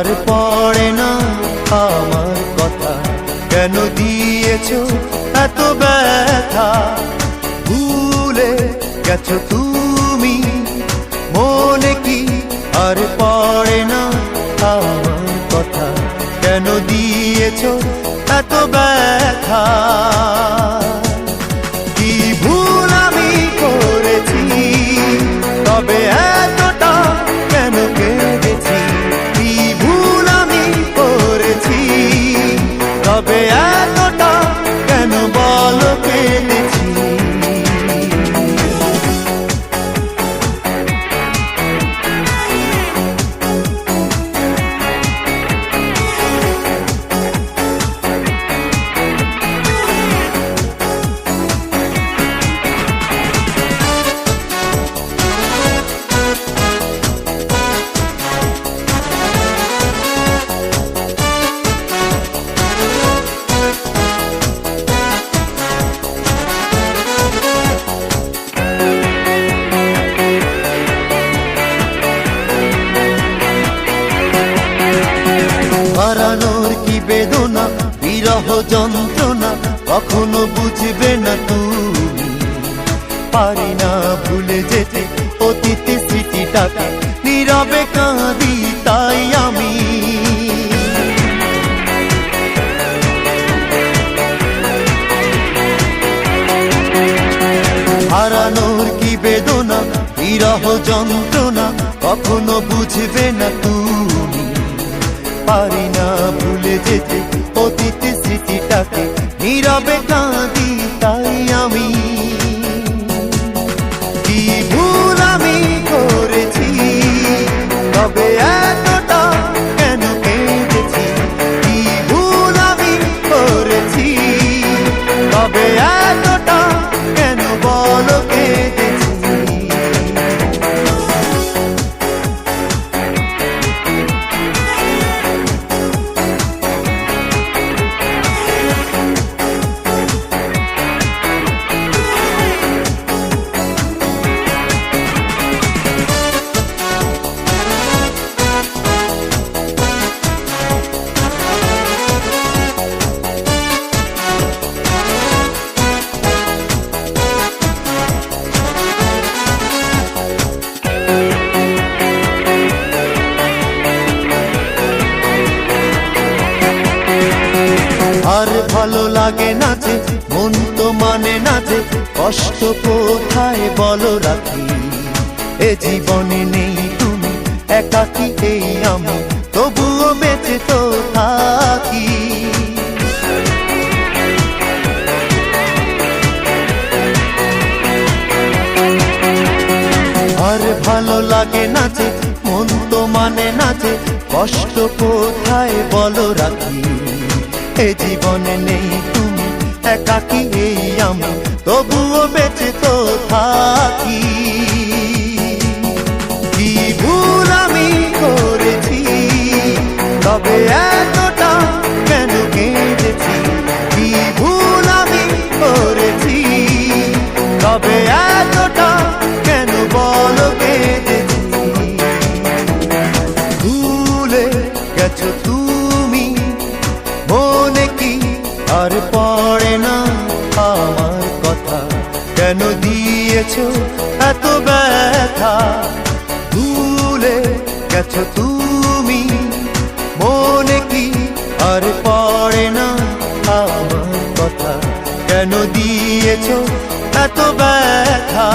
আর পড়ে না আমার কথা। কেন দিয়েছ এত ব্যথা? ভুলে গেছো তুমি? মনে কি আর পড়ে না আমার কথা? কেন দিয়েছ এত ব্যথা? বেদনা বিরহ যন্ত্রণা, কখনো বুঝবে না তুমি। পারি না ভুলে যেতে, অতীত স্মৃতিটাকে নীরবে কাঁদি তাই আমি। হারানোর কি বেদনা, বিরহ যন্ত্রণা, কখনো বুঝবে না তুমি। পারি না ভুলে যেতে অতীত স্মৃতিটাকে নীরবে কাঁদি ভালো লাগে না যে মন তো মানে না যে কষ্ট কোথায় বলো রাখি? এ জীবনে নেই তুমি একাকি এই আমি, তবুও বেঁচে তো থাকি। আর ভালো লাগে না যে মন তো মানে না যে কষ্ট কোথায় বলো রাখি? এ জীবনে নেই তুমি একাকি এই আমি? তবুও বেঁচে তো থাকি। দিয়েছ, এত ব্যথা। ভুলে গেছ তুমি, মনে কি আর পড়ে না আমার কথা? কেন দিয়েছ এত ব্যথা?